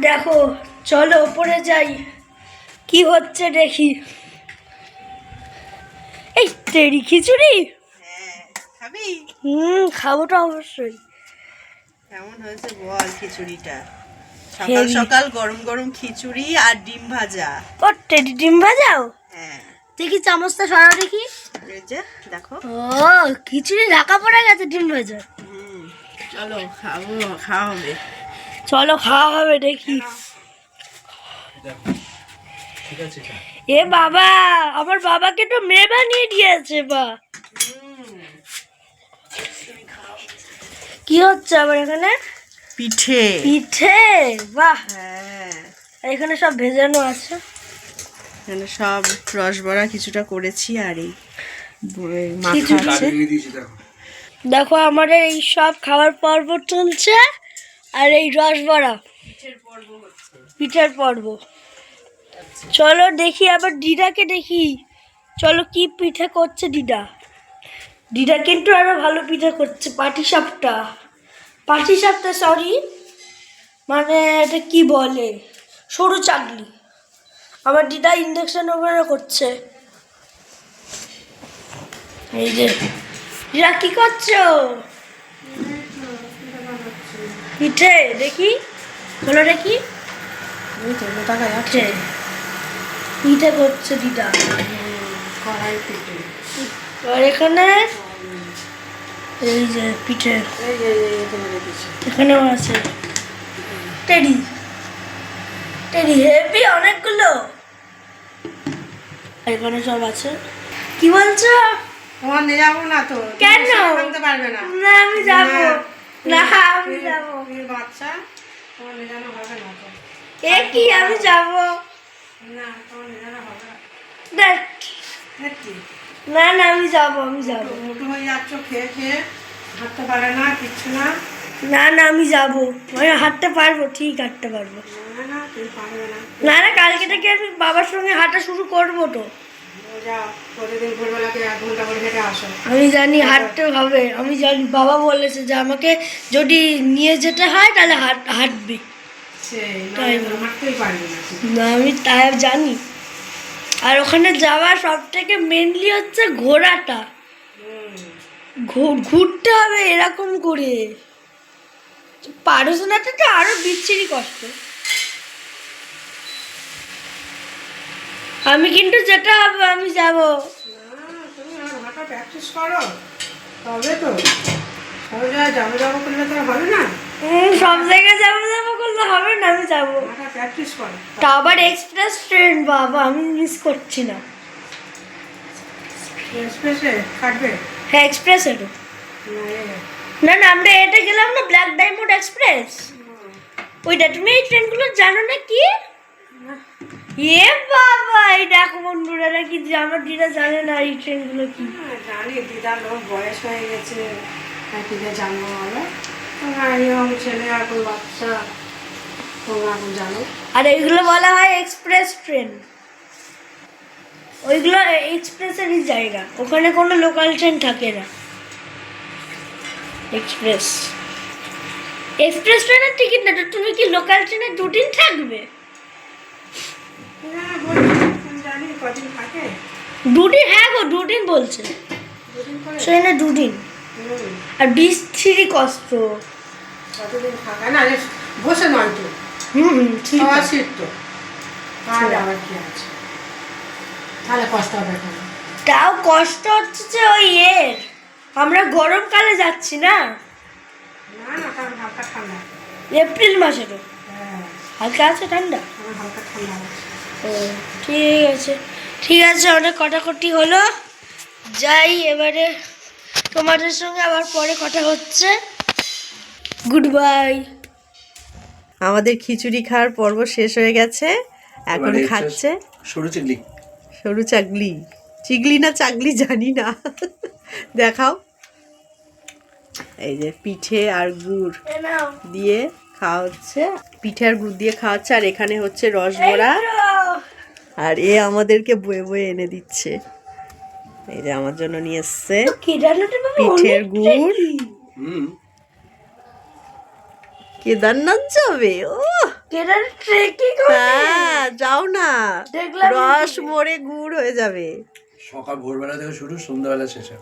দেখো চলো ওপরে যাই। কি হচ্ছে দেখি? এই তেরি খিচুড়ি? হ্যাঁ হুম খাব তো অবশ্যই। কেমন হয়েছে বল খিচুড়িটা? সকাল সকাল গরম গরম খিচুড়ি আর ডিম ভাজা। ও টেডি ডিম ভাজাও? হ্যাঁ। দেখি চামচটা সরা দেখি। দেখো। ও খিচুড়ি ঢাকা পড়ে গেছে ডিম ভাজা হুম, চলো খাব খাওয়া হবে। চলো খাওয়া হবে দেখি। এ বাবা আমার বাবাকে তো মেয়ে বানিয়ে দিয়েছে বা। কি হচ্ছে আবার এখানে? পিঠে। পিঠে? বাহ। হ্যাঁ। এখানে সব ভেজানো আছে। এখানে সব রসবড়া কিছুটা করেছি আর এই মাখা আছে। দেখো। আমাদের এই সব খাবার পর্ব চলছে। আর এই রসবড়া। পিঠের পর্ব। চলো দেখি, আবার দিদাকে দেখি। চলো কি পিঠে করছে দিদা দিদা কিন্তু আরও ভালো পিঠে করছে পাটি সাপটা পাটি সাপটা সরি মানে এটা কি বলে? সরু চাকলি আমার দিদা ইন্ডাকশন ওভেনে করছে। এই যে দিদা কি করছ? পিঠে দেখি। বলো দেখি। পিঠে পিঠে করছে দিদা। আর এখানে? এই যে পিঠে। এখানেও আছে। টেডি। টেডি হেভি অনেকগুলো। এখানে সব আছে। কি বলছো? তোমার নিয়ে যাব না তো। কেন? পারবে না। না আমি যাব। না, বাচ্চা? তোমার হবে না তো। এ কি আমি যাব। না তোমার হবে না? না না আমি যাব আমি যাব। মোটু হয়ে যাচ্ছ খেয়ে খেয়ে। হাঁটতে পারে না কিচ্ছু না। না না আমি যাব। আমি হাঁটতে পারব ঠিক হাঁটতে পারব। না না কালকে থেকে আমি বাবার সঙ্গে হাঁটা শুরু করব তো। আমি জানি হাঁটতে হবে। আমি জানি বাবা বলেছে যে আমাকে যদি নিয়ে যেতে হয় তাহলে হাঁট হাঁটবি। তাই না আমি তাই জানি। আর ওখানে যাওয়া সব থেকে মেনলি হচ্ছে ঘোড়াটা হুম। ঘু- ঘুরতে হবে এরকম করে। পারসোনাতে তো আরও বিচ্ছিরি কষ্ট। আমি কিন্তু যেটা হবে আমি যাব। তুমি আর হাঁটা প্র্যাকটিস করো তবে তো সব জায়গায় যাব যাব করলে তো হবে না সব জায়গায় যাব যাব করলে হবে না আমি যাব। হাঁটা প্র্যাকটিস করো তা আবার এক্সপ্রেস ট্রেন বাবা আমি মিস করছি না। এক্সপ্রেসে কাটবে হ্যাঁ এক্সপ্রেস এটো না না আমরা এটা গেলাম না ব্ল্যাক ডায়মন্ড এক্সপ্রেস ওইটা তুমি এই ট্রেনগুলো জানো না কি? এ বাবা দেখো বন্ধুরা নাকি যে আমার দিদা জানে না এই ট্রেনগুলো কি? হ্যাঁ, জানি লোক বয়স হয়ে গেছে। আর দিদা বলো ছেলে এখন বাচ্চা। তোমরা এখন জানো। আর এইগুলো বলা হয় এক্সপ্রেস ট্রেন। ওইগুলো এক্সপ্রেসেরই জায়গা। ওখানে কোনো লোকাল ট্রেন থাকে না। এক্সপ্রেস। এক্সপ্রেস ট্রেনের টিকিট না তুমি কি লোকাল ট্রেনে দুদিন থাকবে হ্যাঁ বলছি আমি জানি কদিন থাকে দুদিন হ্যাঁ গো, দুদিন বলছে। ট্রেনে দুদিন। আর কষ্ট কতদিন থাকে না বসে নয় তো হুম ঠিক আছে তো। কষ্ট তাও কষ্ট হচ্ছে ওই এর। আমরা গরমকালে যাচ্ছি না? এপ্রিল মাসে তো। হালকা আছে ঠান্ডা। হালকা ঠান্ডা আছে ও ঠিক আছে। ঠিক আছে অনেক কটাকটি হলো। যাই এবারে তোমাদের সঙ্গে আবার পরে কথা হচ্ছে। গুড বাই আমাদের খিচুড়ি খাওয়ার পর্ব শেষ হয়ে গেছে। এখন খাচ্ছে। সরু চিংড়ি সরু চাগলি। চিগলি না চাগলি জানি না। দেখাও। এই যে পিঠে আর গুড় দিয়ে খাওয়া হচ্ছে। পিঠে আর গুড় দিয়ে খাওয়া হচ্ছে। আর এখানে হচ্ছে রসবড়া। আর এ আমাদেরকে বয়ে বয়ে এনে দিচ্ছে। এই যে আমার জন্য নিয়ে এসছে পিঠের গুড়। কেদারনাথ যাবে? ও! হ্যাঁ যাও না। রস মরে গুড় হয়ে যাবে। সকাল ভোরবেলা থেকে শুরু সন্ধ্যাবেলা শেষে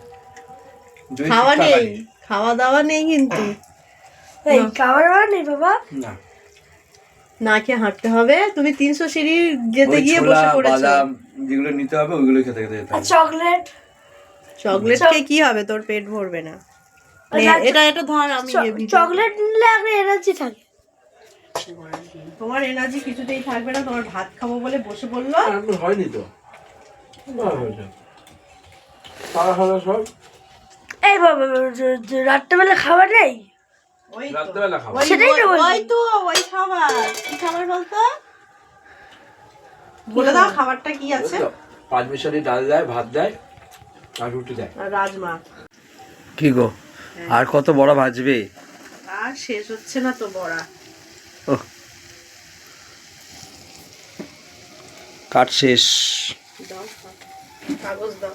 খাওয়া নেই। খাওয়া দাওয়া নেই কিন্তু। এই খাবার বার নেই বাবা? না। না খেয়ে হাঁটতে হবে। তুমি তিনশো সিঁড়ি যেতে গিয়ে বসে পড়েছো। যেগুলো নিতে হবে ওইগুলো খেতে খেতে যেতে চকলেট? চকলেট খেয়ে কি হবে? তোর পেট ভরবে না। আচ্ছা, এটা এটা ধর আমি চকলেট নিলে একটা এনার্জি থাকে তোমার এনার্জি কিছুতেই থাকবে না তোমার ভাত খাব বলে বসে পড়ল। হয়নি তো। না, হয়েছে। তারা হলো সব? এই বাবা যে- যে রাত্রেবেলা খাবার নেই? রাত্রেবেলা খাব। সেটাই তো ওই- তো ওই খাবার। কি খাবার বলতো? বলে দাও খাবারটা কি আছে? পাঁচ মিশালি ডাল দেয় ভাত দেয় আর রুটি দেয়। আর রাজমা। কি গো আর কত বড় ভাজবে? আর শেষ হচ্ছে না তো বড়া। ওহ। কাঠ শেষ। দাও কাগজ দাও।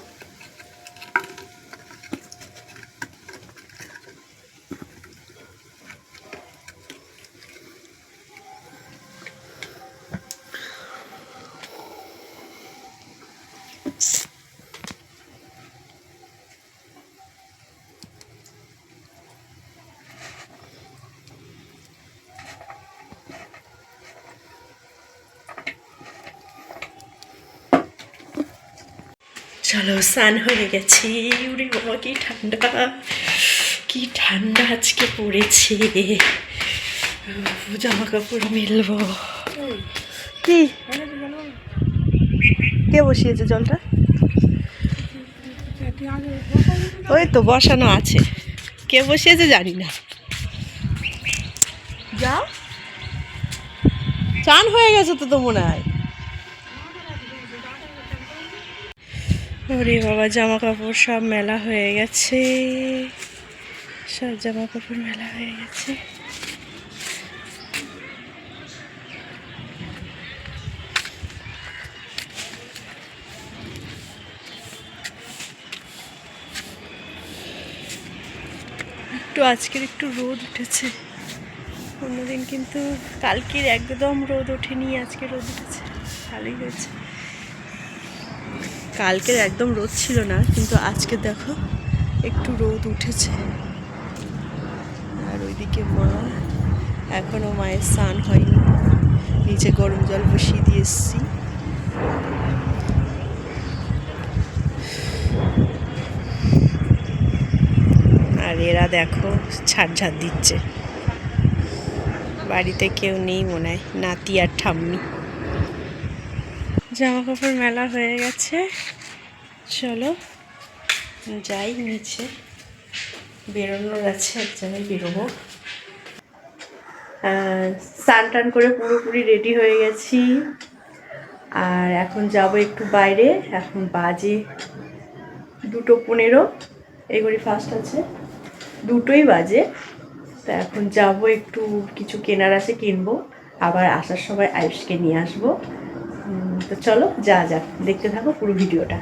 চলো স্নান হয়ে গেছি। উরে বাবা কি ঠান্ডা। কি ঠান্ডা আজকে পড়েছে। জামা কাপড় মেলবো। কি? কে বসিয়েছে জলটা? ওই তো বসানো আছে। কে বসিয়েছে জানি না। যাও। চান হয়ে গেছে তো তো মনে হয় ওরে বাবা জামা কাপড় সব মেলা হয়ে গেছে। সব জামা কাপড় মেলা হয়ে গেছে। একটু আজকের একটু রোদ উঠেছে। অন্যদিন কিন্তু কালকের একদম রোদ ওঠেনি, আজকে রোদ উঠেছে। ভালোই হয়েছে। কালকের একদম রোদ ছিল না, কিন্তু আজকে দেখো একটু রোদ উঠেছে। আর ওইদিকে মা এখনও মায়ের স্নান হয়নি, নিচে গরম জল বসিয়ে দিয়ে এসছি। আর এরা দেখো ছাড় ঝাড় দিচ্ছে। বাড়িতে কেউ নেই মনে হয়, নাতি আর ঠাম্মি। জামা কাপড় মেলা হয়ে গেছে। চলো যাই নিচে। বেরোনোর আছে, এক জায়গায় বেরোবো। স্নান টান করে পুরোপুরি রেডি হয়ে গেছি। আর এখন যাব একটু বাইরে। এখন বাজে দুটো পনেরো। এগুলি ফার্স্ট আছে। দুটোই বাজে। তা এখন যাব একটু কিছু কেনার আছে কিনবো। আবার আসার সময় আয়ুষকে নিয়ে আসব। তো চলো যা যাক দেখতে থাকো পুরো ভিডিওটা।